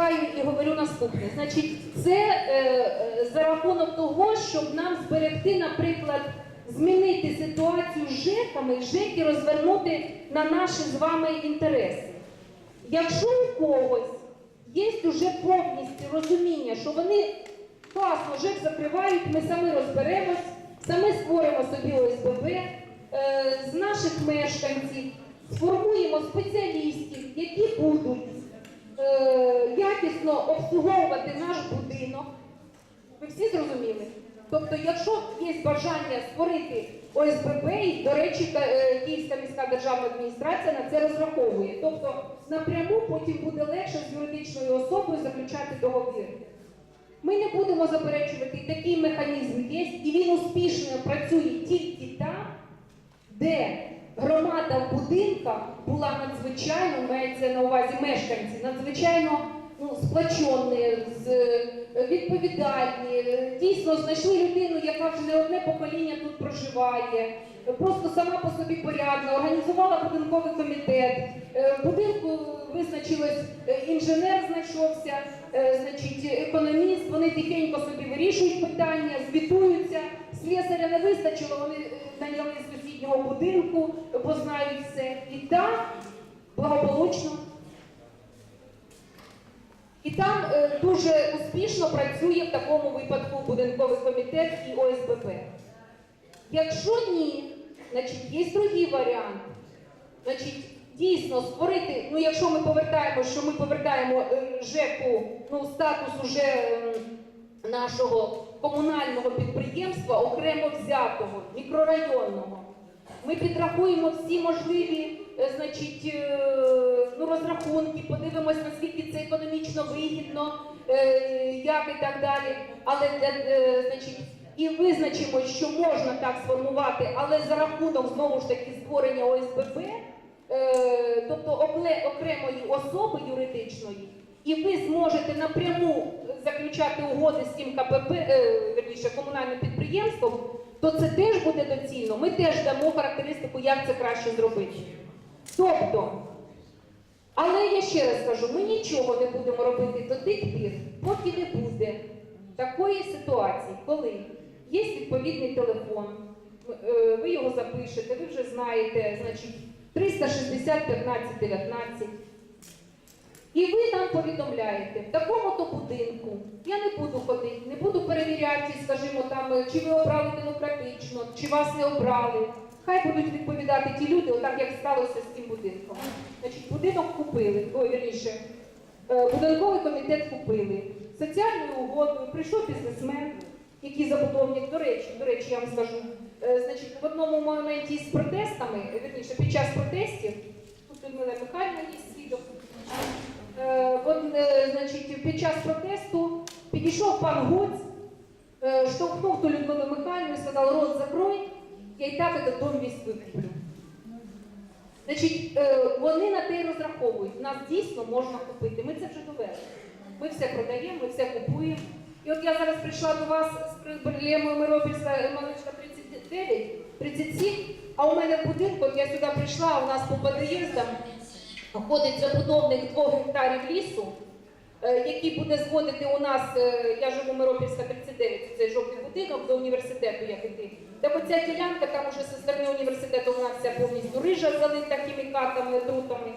чекаю і говорю наступне. Значить, це е, е, за рахунок того, щоб нам зберегти, наприклад, змінити ситуацію з ЖЕКами, і ЖЕКи розвернути на наші з вами інтереси. Якщо у когось є вже повністю розуміння, що вони класно ЖЕК закривають, ми самі розберемось, самі створимо собі ОСББ е, з наших мешканців, сформуємо спеціалістів, які будуть якісно обслуговувати наш будинок. Ви всі зрозуміли? Тобто, якщо є бажання створити ОСББ, і, до речі, е, Київська міська державна адміністрація на це розраховує. Тобто напряму потім буде легше з юридичною особою заключати договір. Ми не будемо заперечувати, і такий механізм є, і він успішно працює тільки там, де громада в будинках була надзвичайно, мається на увазі мешканці, надзвичайно ну, сплачені, е, відповідальні, дійсно знайшли людину, яка вже не одне покоління тут проживає, просто сама по собі порядна, організувала будинковий комітет. Е, В будинку визначилось е, інженер знайшовся, значить, економіст, вони тихенько собі вирішують питання, звітуються. Слесаря не вистачило, вони наняли з сусіднього будинку, бо знають все. І так благополучно. І там е, дуже успішно працює в такому випадку будинковий комітет і ОСББ. Якщо ні, значить є другий варіант. Значить, дійсно створити, ну якщо ми повертаємо, що ми повертаємо е, ЖЕКу ну, статус уже м, нашого комунального підприємства, окремо взятого, мікрорайонного. Ми підрахуємо всі можливі е, значить, е, ну, розрахунки, подивимось, наскільки це економічно вигідно, е, як і так далі. Але значить, і визначимо, що можна так сформувати, але за рахунок знову ж таки створення ОСББ, тобто окремої особи юридичної, і ви зможете напряму заключати угоди з тим КПП, верніше, комунальним підприємством, то це теж буде доцільно. Ми теж дамо характеристику, як це краще зробити. Тобто, але я ще раз кажу, ми нічого не будемо робити до тих пір, поки не буде такої ситуації, коли є відповідний телефон, е, ви його запишете, ви вже знаєте, значить 360 15 19. І ви нам повідомляєте, в такому-то будинку я не буду ходити, не буду перевіряти, скажімо, там, чи ви обрали демократично, чи вас не обрали. Хай будуть відповідати ті люди, отак як сталося з цим будинком. Значить, будинок купили, ой, вірніше, е, будинковий комітет купили. Соціальною угодою прийшов бізнесмен, який забудовник, до речі, до речі, я вам скажу. е, Значить, в одному моменті з протестами, е, вірніше, під час протестів, тут Людмила Михайлівна є свідок. Е, е, значить, під час протесту підійшов пан Гоць, е, штовхнув ту Людмилу Михайлівну і сказав, рот закрой, я і так этот дом весь викуплю. Значить, вони на те й розраховують. Нас дійсно можна купити. Ми це вже довели. Ми все продаємо, ми все купуємо. І от я зараз прийшла до вас з проблемою Миропільська Маличка 39, 37, а у мене в будинку, от я сюди прийшла, у нас по під'їздам ходить забудовник двох гектарів лісу, е, який буде зводити у нас, е, я живу Миропільська 39, цей жовтий будинок до університету, як іти. Так оця ділянка, там уже зі сторони університету нас вся повністю рижа залита хімікатами, трутами.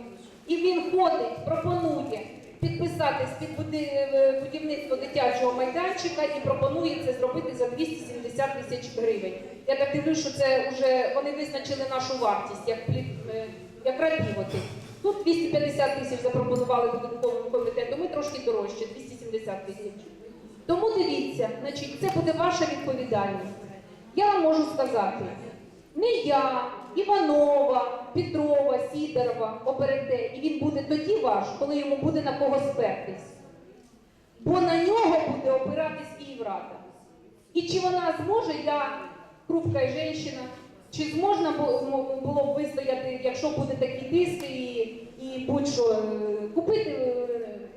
І він ходить, пропонує підписатись під е, будівництво дитячого майданчика і пропонує це зробити за 270 тисяч гривень. Я так дивлюсь, що це вже вони визначили нашу вартість як, як рабівоти. Тут 250 тисяч запропонували будинковому комітету, ми трошки дорожче, 270 тисяч. Тому дивіться, значить, це буде ваша відповідальність. Я вам можу сказати, не я, Іванова, Петрова, Сідорова оберете, і він буде тоді ваш, коли йому буде на кого спертись. Бо на нього буде опиратись Київрада. І чи вона зможе, я хрупка жінка, чи зможна було б вистояти, якщо буде такі диски і, і будь-що е, купити е,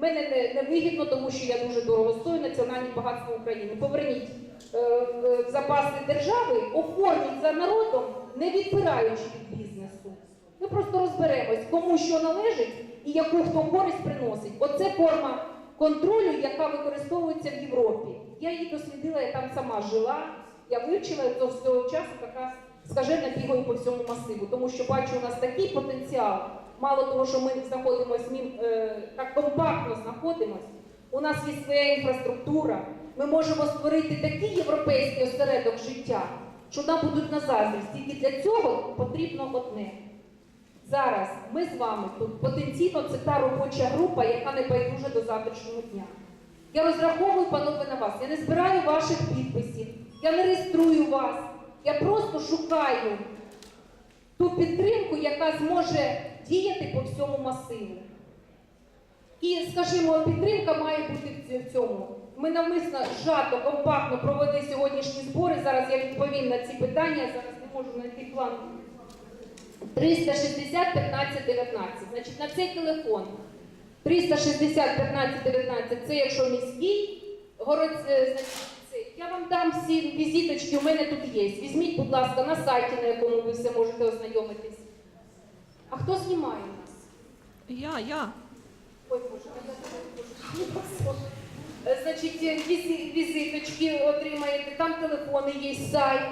мене не, не вигідно, тому що я дуже дорого стою національні багатства України. Поверніть е, запаси держави, оформіть за народом, не відпираючи від бізнесу. Ми просто розберемось, кому що належить і яку хто користь приносить. Оце форма контролю, яка використовується в Європі. Я її дослідила, я там сама жила, я вивчила до цього часу така скажена бігаю по всьому масиву, тому що бачу, у нас такий потенціал. Мало того, що ми знаходимося мім- е, так компактно знаходимося, у нас є своя інфраструктура. Ми можемо створити такий європейський осередок життя, що нам будуть на заздрість. Тільки для цього потрібно одне. Зараз ми з вами тут потенційно це та робоча група, яка не байдужа до завтрашнього дня. Я розраховую, панове, на вас. Я не збираю ваших підписів, я не реєструю вас. Я просто шукаю ту підтримку, яка зможе діяти по всьому масиву. І, скажімо, підтримка має бути в цьому. Ми навмисно зжато, компактно провели сьогоднішні збори. Зараз я відповім на ці питання. Зараз не можу знайти план. 360 15 19. Значить, на цей телефон 360 15 19 це якщо міський город, е, значить. Я вам дам всі візиточки, у мене тут є. Візьміть, будь ласка, на сайті, на якому ви все можете ознайомитись. А хто знімає нас? Я, я. Ой, Боже, а я тебе прошу. Е, Значить, е, візиточки отримаєте, там телефони є, сайт.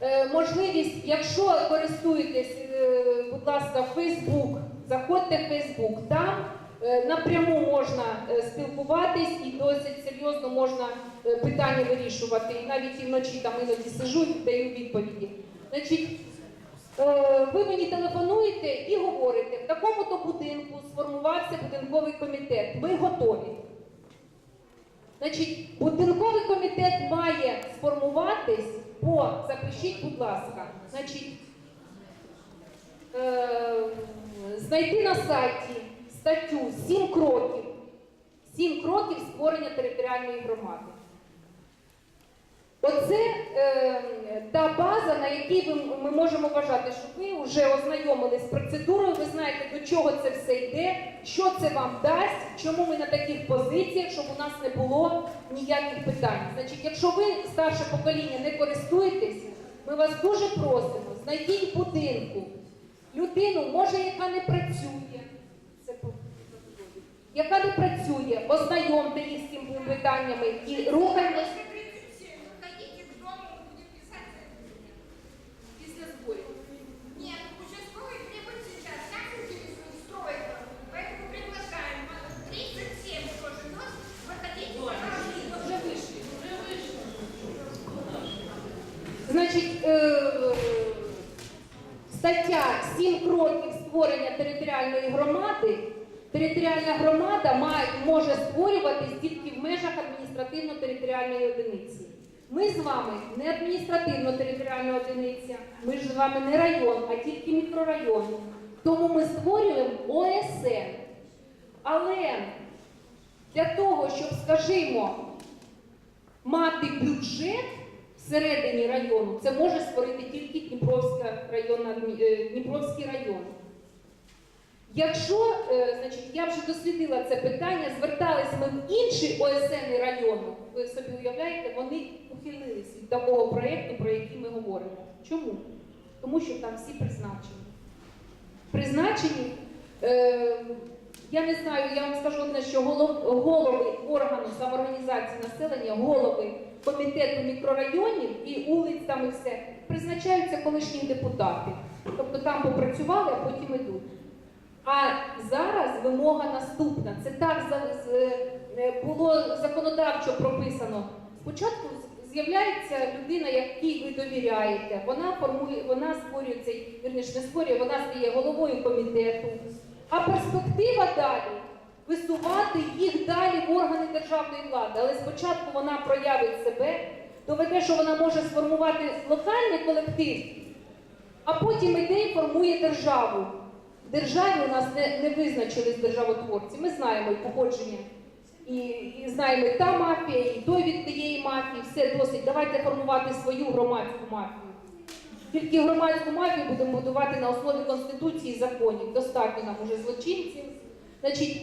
Е, Можливість, якщо користуєтесь, е, будь ласка, Фейсбук, заходьте в Фейсбук, там напряму можна е, спілкуватись і досить серйозно можна е, питання вирішувати. І навіть і вночі там іноді сижу і даю відповіді. Значить, Е, Ви мені телефонуєте і говорите, в такому-то будинку сформувався будинковий комітет. Ми готові. Значить, будинковий комітет має сформуватись по, запишіть, будь ласка, значить, е, знайти на сайті статтю 7 кроків, 7 кроків створення територіальної громади. Оце е, та база, на якій ви, ми можемо вважати, що ви вже ознайомились з процедурою, ви знаєте, до чого це все йде, що це вам дасть, чому ми на таких позиціях, щоб у нас не було ніяких питань. Значить, якщо ви старше покоління не користуєтесь, ми вас дуже просимо, знайдіть будинку людину, може, яка не працює, яка не працює, ознайомте їх з цими питаннями і рухайтесь. Може створюватись тільки в межах адміністративно-територіальної одиниці. Ми з вами не адміністративно-територіальна одиниця, ми ж з вами не район, а тільки мікрорайон. Тому ми створюємо ОСН. Але для того, щоб, скажімо, мати бюджет всередині району, це може створити тільки Дніпровська районна, е, Дніпровський район. Якщо, е, значить, я вже дослідила це питання, звертались ми в інші ОСН району, ви собі уявляєте, вони ухилились від такого проєкту, про який ми говоримо. Чому? Тому що там всі призначені. Призначені, е, я не знаю, я вам скажу одне, що голов- голови органу самоорганізації населення, голови комітету мікрорайонів і вулиць там і все призначаються колишні депутати. Тобто там попрацювали, а потім йдуть. А зараз вимога наступна. Це так е, було законодавчо прописано. Спочатку з'являється людина, якій ви довіряєте. Вона формує, вона створює цей, вірніш, не створює, вона стає головою комітету. А перспектива далі висувати їх далі в органи державної влади. Але спочатку вона проявить себе, доведе, що вона може сформувати локальний колектив, а потім іде і формує державу. Державі у нас не, не визначились державотворці. Ми знаємо і походження. І, і знаємо і та мафія, і той від тієї мафії, все досить. Давайте формувати свою громадську мафію. Тільки громадську мафію будемо будувати на основі Конституції і законів. Достатньо нам уже злочинців. Значить,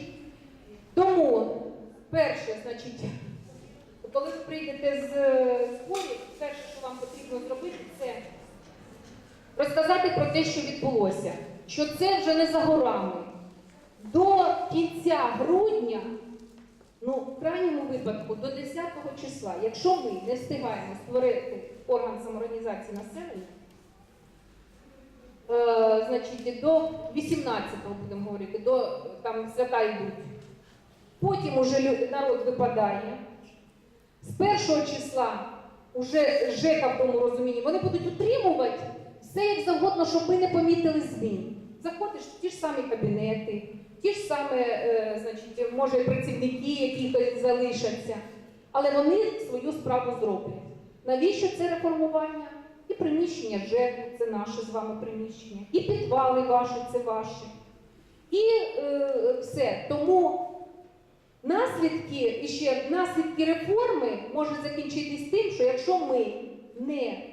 тому, перше, значить, коли ви прийдете з е, перше, що вам потрібно зробити, це розказати про те, що відбулося. Що це вже не за горами. До кінця грудня Ну, в крайньому випадку до 10 числа, якщо ми не встигаємо створити орган самоорганізації населення, е, значить до 18-го будемо говорити, до там свята йдуть. Потім уже народ випадає. З першого числа уже ЖЕКа в тому розумінні, вони будуть утримувати все як завгодно, щоб ми не помітили змін. Заходиш в ті ж самі кабінети, ті ж самі, е, значить, може, працівники, які залишаться, але вони свою справу зроблять. Навіщо це реформування? І приміщення ЖЕКу це наше з вами приміщення, і підвали ваші це ваші. І е, все. Тому наслідки, і ще наслідки реформи можуть закінчитись тим, що якщо ми не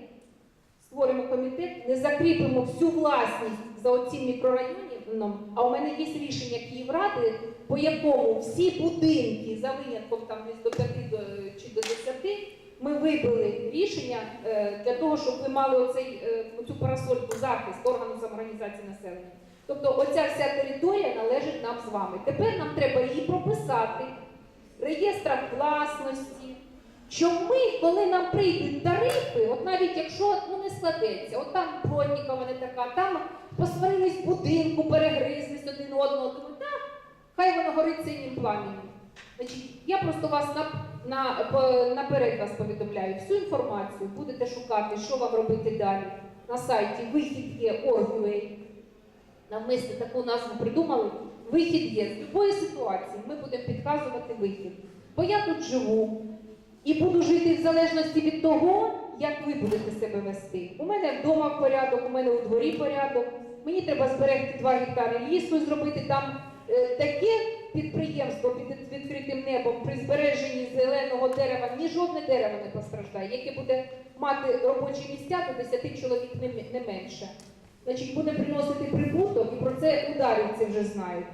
створимо комітет, не закріпимо всю власність за оцим мікрорайоном, а у мене є рішення Київради, по якому всі будинки за винятком там до 5 до, чи до 10, ми вибрали рішення е, для того, щоб ви мали оцей, е, оцю парасольку захист органу самоорганізації населення. Тобто оця вся територія належить нам з вами. Тепер нам треба її прописати реєстрах власності. Що ми, коли нам прийдуть тарифи, от навіть якщо ну, не складеться, от там Плотнікова не така, там посварились в будинку, перегризлись один одного, думаю, так, хай воно горить синім пламенем. Значить, я просто вас на, на, наперед вас повідомляю всю інформацію, будете шукати, що вам робити далі. На сайті вихід є Org.ua. Навмисне таку назву придумали. Вихід є. З будь-якої ситуації ми будемо підказувати вихід. Бо я тут живу і буду жити в залежності від того, як ви будете себе вести. У мене вдома порядок, у мене у дворі порядок. Мені треба зберегти 2 гектари лісу зробити там е, таке підприємство під відкритим небом при збереженні зеленого дерева, ні жодне дерево не постраждає, яке буде мати робочі місця до 10 чоловік не, не менше. Значить, буде приносити прибуток, і про це ударівці вже знають.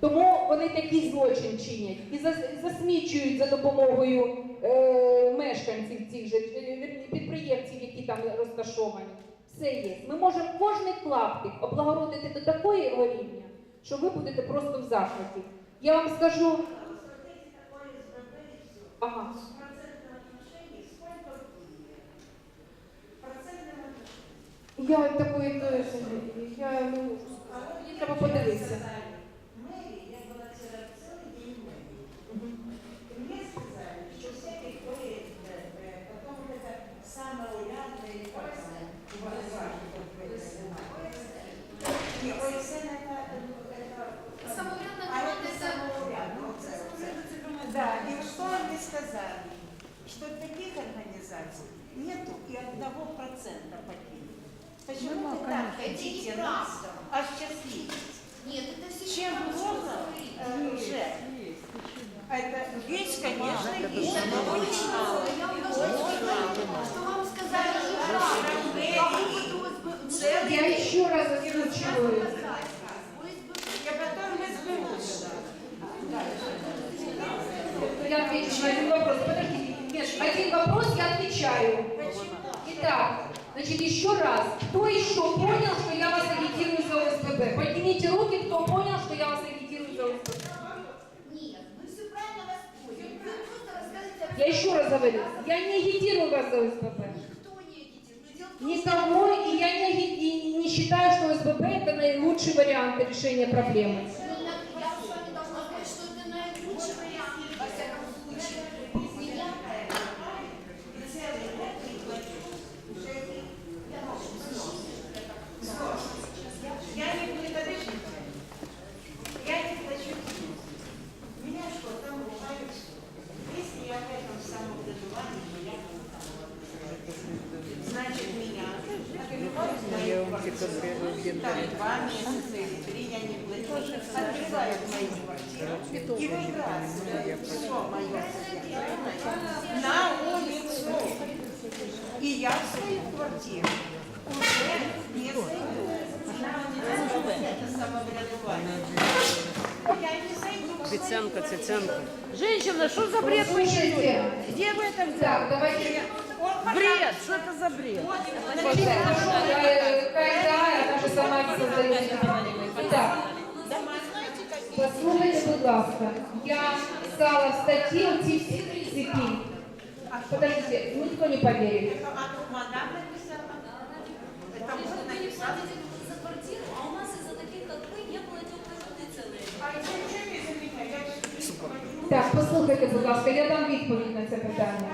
Тому вони такий злочин чинять і засмічують за допомогою е, мешканців цих же е, підприємців, які там розташовані. Все є. Ми можемо кожний клаптик облагородити до такої рівня, що ви будете просто в захваті. Я вам скажу. Ага. Я такої я не можу. Треба подивитися. Самоврядна команда – это... Да, и что они сказали? Что таких организаций нету и одного процента погибли. Почему вы так хотите нас ну, осчастливить? А Нет, это все Чем плохо уже? Э, это есть, конечно, есть. Что вам сказали? Целый отвечаю. Итак, значит, еще раз. Кто еще понял, что я вас агитирую за ОСББ? Поднимите руки, кто понял, что я вас агитирую за ОСББ. Я еще раз говорю, я не агитирую вас за ОСББ. Никто не агитирует. Никого, и я не, и не считаю, что ОСББ это наилучший вариант решения проблемы. скільки то об'єднання? Два місяці, три я не платила. Откривають мою квартиру і вибирають, що моє. На улицу. и я в своей квартире уже не зайду. Циценко, Циценко. Женщина, что за бред вы Где вы это взяли? Так, давайте я... Бред, что это за бред? Значит, хорошо, э, КСА, она же сама создает. Итак, Послухайте, будь ласка, я писала в статті оці всі цепі. Подождите, ніхто не поверит. А тут мадам написала. Это Вы вот не написала. платите за квартиру, а у нас из-за таких, как вы, не было теплой воды целые. А я ничего не заметила. Я Так, послухайте, будь ласка, я дам відповідь на це питання.